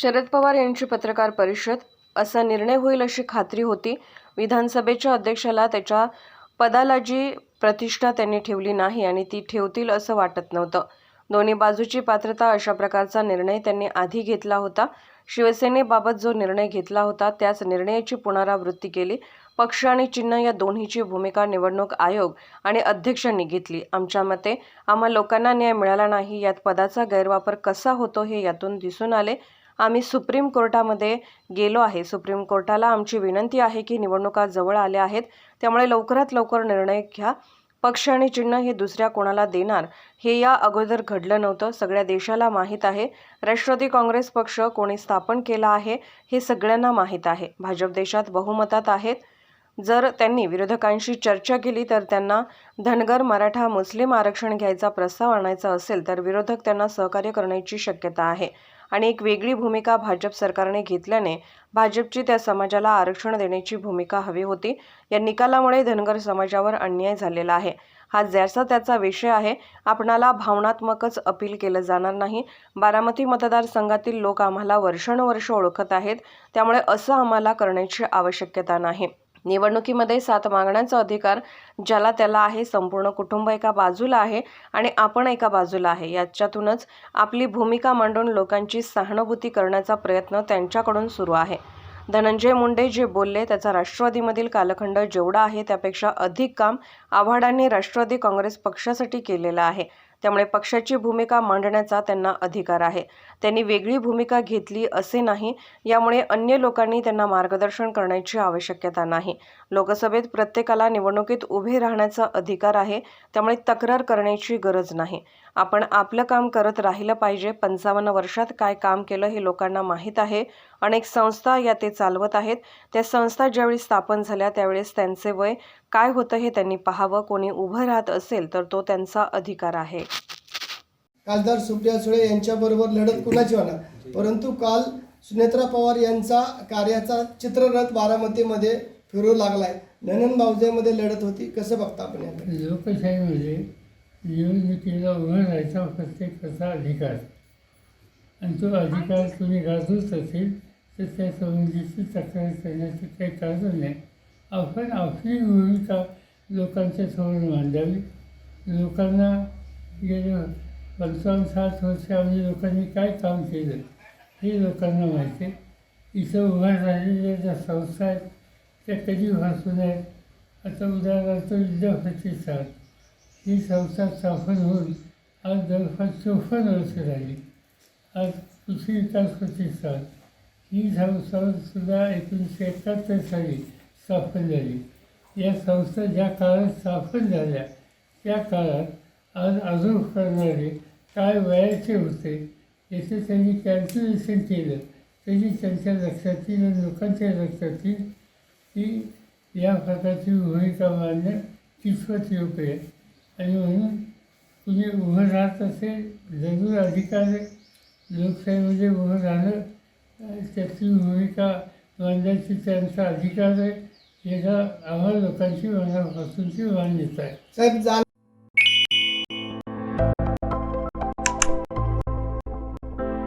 शरद पवार यांची पत्रकार परिषद. असा निर्णय होईल अशी खात्री होती. विधानसभेच्या अध्यक्षाला त्याच्या पदाला जी प्रतिष्ठा त्यांनी ठेवली नाही आणि ती ठेवतील असं वाटत नव्हतं. दोन्ही बाजूची पात्रता अशा प्रकारचा निर्णय त्यांनी आधी घेतला होता. शिवसेनेबाबत जो निर्णय घेतला होता त्याच निर्णयाची पुनरावृत्ती केली. पक्ष आणि चिन्ह या दोन्हीची भूमिका निवडणूक आयोग आणि अध्यक्षांनी घेतली. आमच्या मते आम्हा लोकांना न्याय मिळाला नाही यात पदाचा गैरवापर कसा होतो हे यातून दिसून आले. आम्ही सुप्रीम कोर्टामध्ये गेलो आहे. सुप्रीम कोर्टाला आमची विनंती आहे की निवडणुका जवळ आल्या आहेत. त्यामुळे लवकरात लवकर निर्णय घ्या. पक्ष आणि चिन्ह हे दुसऱ्या कोणाला देणार हे या अगोदर घडलं नव्हतं. सगळ्या देशाला माहीत आहे. राष्ट्रवादी काँग्रेस पक्ष कोणी स्थापन केला आहे हे सगळ्यांना माहीत आहे. भाजप देशात बहुमतात आहेत. जर त्यांनी विरोधकांशी चर्चा केली तर त्यांना धनगर मराठा मुस्लिम आरक्षण घ्यायचा प्रस्ताव आणायचा असेल तर विरोधक त्यांना सहकार्य करण्याची शक्यता आहे. आणि एक वेगळी भूमिका भाजप सरकारने घेतल्याने भाजपची त्या समाजाला आरक्षण देण्याची भूमिका हवी होती. या निकालामुळे धनगर समाजावर अन्याय झालेला आहे. हा ज्याचा त्याचा विषय आहे. आपणाला भावनात्मकच अपील केलं जाणार नाही. बारामती मतदारसंघातील लोक आम्हाला वर्षानुवर्ष ओळखत आहेत. त्यामुळे असं आम्हाला करण्याची आवश्यकता नाही. निवडणुकीमध्ये सात मागण्यांचा अधिकार ज्याला त्याला आहे संपूर्ण कुटुंब एका बाजूला आहे आणि आपण एका बाजूला आहे. याच्यातूनच आपली भूमिका मांडून लोकांची सहानुभूती करण्याचा प्रयत्न त्यांच्याकडून सुरू आहे. धनंजय मुंडे जे बोलले त्याचा राष्ट्रवादीमधील कालखंड जेवढा आहे त्यापेक्षा अधिक काम आव्हाडांनी राष्ट्रवादी काँग्रेस पक्षासाठी केलेलं आहे. त्यामुळे पक्षाची भूमिका मांडण्याचा त्यांना अधिकार आहे. त्यांनी वेगळी भूमिका घेतली असे नाही यामुळे अन्य लोकांनी त्यांना मार्गदर्शन करण्याची आवश्यकता नाही. लोकसभेत प्रत्येकाला निवडणुकीत उभे राहण्याचा अधिकार आहे त्यामुळे तक्रार करण्याची गरज नाही. आपण आपलं काम करत राहिलं पाहिजे पंचावन्न वर्षात काय काम केलं हे लोकांना माहीत आहे अनेक संस्था या ते चालवत आहेत. त्या संस्था ज्यावेळी स्थापन झाल्या त्यावेळेस त्यांचे वय काय होतं हे त्यांनी पाहावं. कोणी उभं राहत असेल तर तो त्यांचा अधिकार आहे. खासदार सुप्रिया सुळे यांच्याबरोबर लढत कुणाची होणार? परंतु काल सुनेत्रा पवार यांचा कार्याचा चित्ररथ बारामतीमध्ये फिरू लागलाय. ननन बावजेमध्ये लढत होती. कसं बघता आपण लोकशाहीमध्ये निवडणुकीला उभं राहायचा प्रत्येकाचा अधिकार. आणि तो अधिकार तुम्ही गाजवत असेल तर त्या संबंधीची तक्रार करण्याची काही कारण नाही आपण आपली भूमिका लोकांच्या समोर मांडावी लोकांना गेल्या पंचावन्न साठ वर्ष आम्ही लोकांनी काय काम केलं? हे लोकांना माहिती. आहे इथं उभ्या राहिलेल्या ज्या संस्था आहेत त्या कधी भासून आहेत आता उदाहरणार्थ विद्या प्रतिष्ठान ही संस्था स्थापन होऊन आज जवळपास चौपन्न वर्ष राहिली आज कृषी विकास प्रतिष्ठान ही संस्थासुद्धा एकोणीसशे एकाहत्तर साली स्थापन झाली. या संस्था ज्या काळात स्थापन झाल्या त्या काळात आज अजून करणारे काय वयाचे होते याचं त्यांनी कॅल्क्युलेशन केलं. तरी त्यांच्या लक्षात येईल आणि लोकांच्या लक्षात येईल की या प्रकारची भूमिका मांडणं कितपत योग्य आहे? आणि म्हणून तुम्ही उभं राहत असेल जरूर अधिकार आहे. लोकशाहीमध्ये उभं राहणं त्याची भूमिका मांडण्याची त्यांचा अधिकार आहे. याचा आम्हाला लोकांची मनापासूनची मान्यता आहे. साहेब